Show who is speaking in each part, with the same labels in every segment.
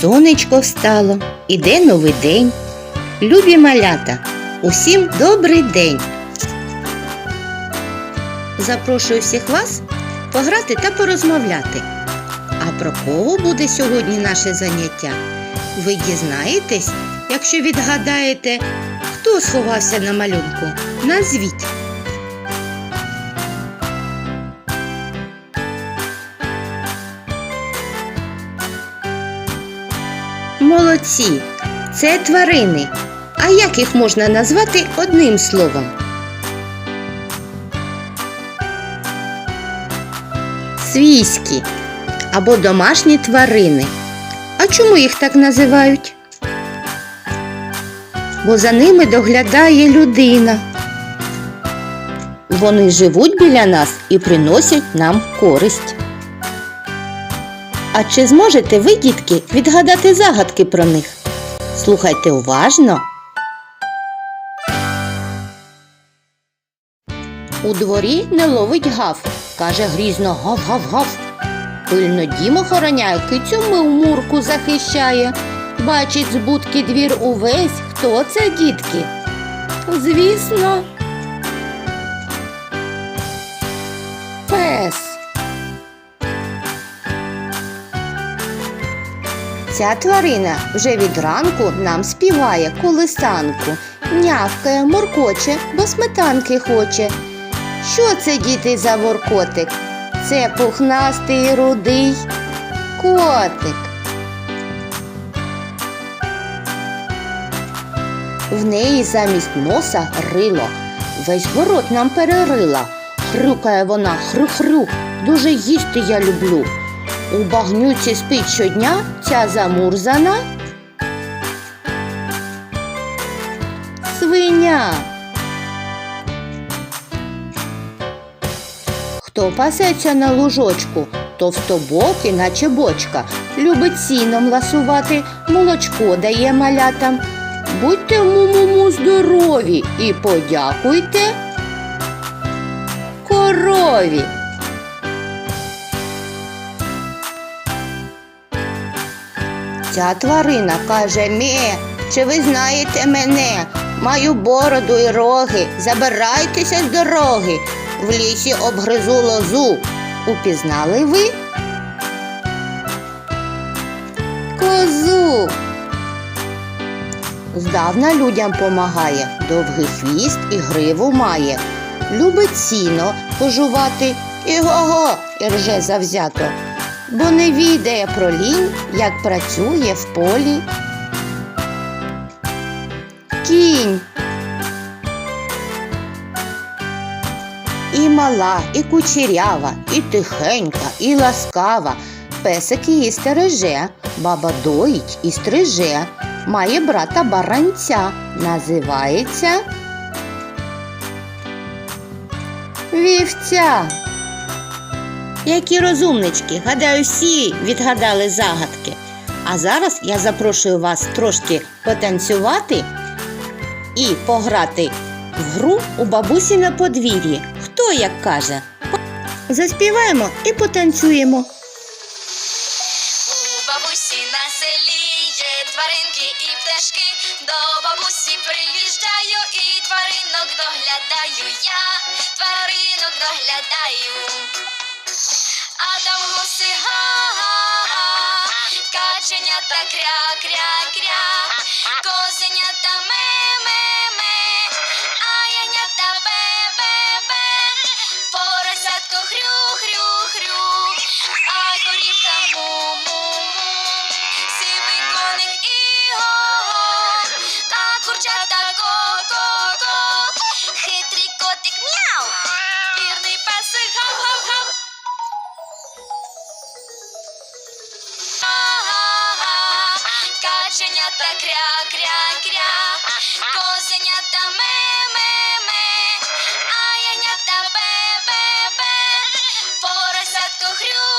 Speaker 1: сонечко встало, іде новий день. Любі малята, усім добрий день. Запрошую всіх вас пограти та порозмовляти. А про кого буде сьогодні наше заняття? Ви дізнаєтесь, якщо відгадаєте, хто сховався на малюнку. Назвіть. Молодці, це тварини. А як їх можна назвати одним словом? Свійські або домашні тварини. А чому їх так називають? Бо за ними доглядає людина. Вони живуть біля нас і приносять нам користь. А чи зможете ви, дітки, відгадати загадки про них? Слухайте уважно. У дворі не ловить гав, каже грізно гав-гав-гав. Пильно дім охороняє, кицю мурку захищає. Бачить з будки двір увесь, хто це, дітки? Звісно. Пес. Ця тварина вже від ранку нам співає колисанку, нявкає, моркоче, бо сметанки хоче. Що це, діти, за воркотик? Це пухнастий рудий котик. В неї замість носа рило. Весь город нам перерила. Хрюкає вона хрю-хрю, дуже їсти я люблю. У багнюці спить щодня ця замурзана. Свиня. Хто пасеться на лужочку, товстобокий, наче бочка, любить сіном ласувати, молочко дає малятам. Будьте му-му-му здорові і подякуйте корові. Ця тварина каже Ме, чи ви знаєте мене? Маю бороду і роги, забирайтеся з дороги. В лісі обгризу лозу. Упізнали ви? Козу. Здавна людям помагає, довгий хвіст і гриву має. Любить сіно пожувати і го-го, і рже завзято, бо не відає про лінь, як працює в полі. Кінь. І мала, і кучерява, і тихенька, і ласкава. Песик її стереже, баба доїть і стриже. Має брата баранця, називається вівця. Які розумнички, гадаю, всі відгадали загадки. А зараз я запрошую вас трошки потанцювати і пограти в гру у бабусі на подвір'ї. Хто як каже? Заспіваємо і потанцюємо.
Speaker 2: У бабусі на селі є тваринки і пташки. До бабусі приїжджаю і тваринок доглядаю я, тваринок доглядаю. А там гуси га-га-га, каченята кря-кря-кря, козенята ме-ме-ме, каченята кря-кря-кря, козенята ме-ме-ме, а янята бе-бе-бе, поросятко хрю-хрю-хрю,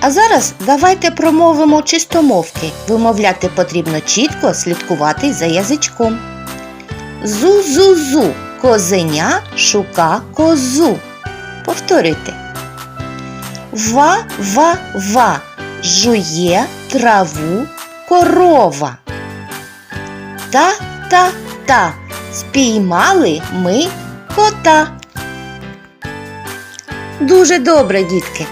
Speaker 1: А зараз давайте промовимо чистомовки. Вимовляти потрібно чітко слідкувати за язичком. Зу-зу-зу, козеня шука козу. Повторюйте. Ва-ва-ва, жує траву корова. Та-та-та, спіймали ми кота. Дуже добре, дітки.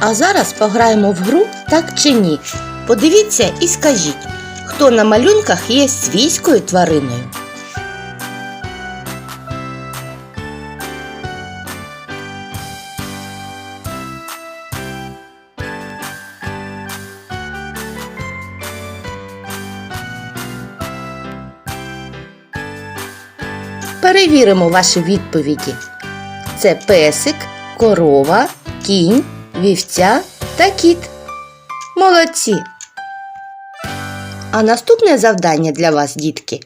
Speaker 1: А зараз пограємо в гру так чи ні. Подивіться і скажіть, хто на малюнках є свійською твариною. Перевіримо ваші відповіді. Це песик, корова, кінь, вівця та кіт. Молодці! А наступне завдання для вас, дітки,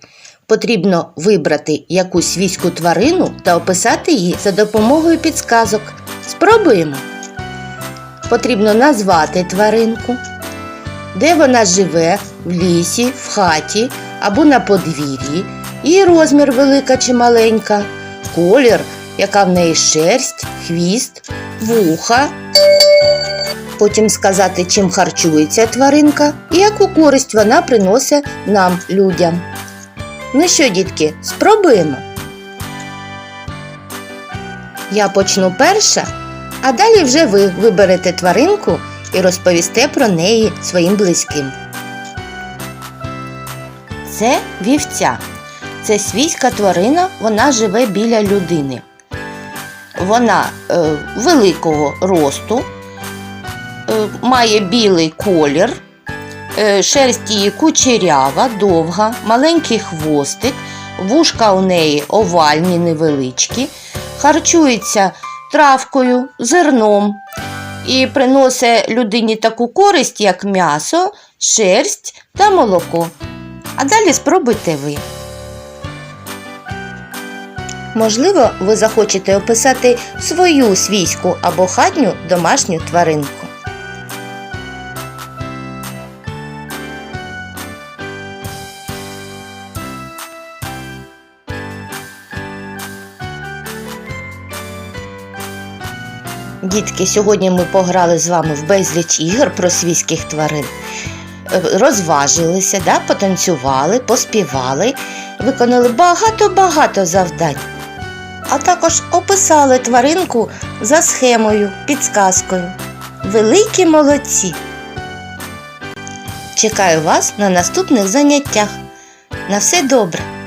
Speaker 1: потрібно вибрати якусь свійську тварину та описати її за допомогою підсказок. Спробуємо. Потрібно назвати тваринку, де вона живе, в лісі, в хаті або на подвір'ї, її розмір велика чи маленька, колір, яка в неї шерсть, хвіст, вуха. Потім сказати, чим харчується тваринка і яку користь вона приносить нам, людям. Ну що, дітки, спробуємо. Я почну перша, а далі вже ви виберете тваринку і розповісте про неї своїм близьким. Це вівця. Це свійська тварина, вона живе біля людини. Вона е, великого росту, е, має білий колір, е, шерсть її кучерява, довга, маленький хвостик, вушка у неї овальні, невеличкі, харчується травкою, зерном і приносить людині таку користь, як м'ясо, шерсть та молоко. А далі спробуйте ви. Можливо, ви захочете описати свою свійську або хатню домашню тваринку. Дітки, сьогодні ми пограли з вами в безліч ігор про свійських тварин. Е, Розважилися, да? потанцювали, поспівали, виконали багато-багато завдань. А також описали тваринку за схемою, підсказкою. Великі молодці! Чекаю вас на наступних заняттях. На все добре!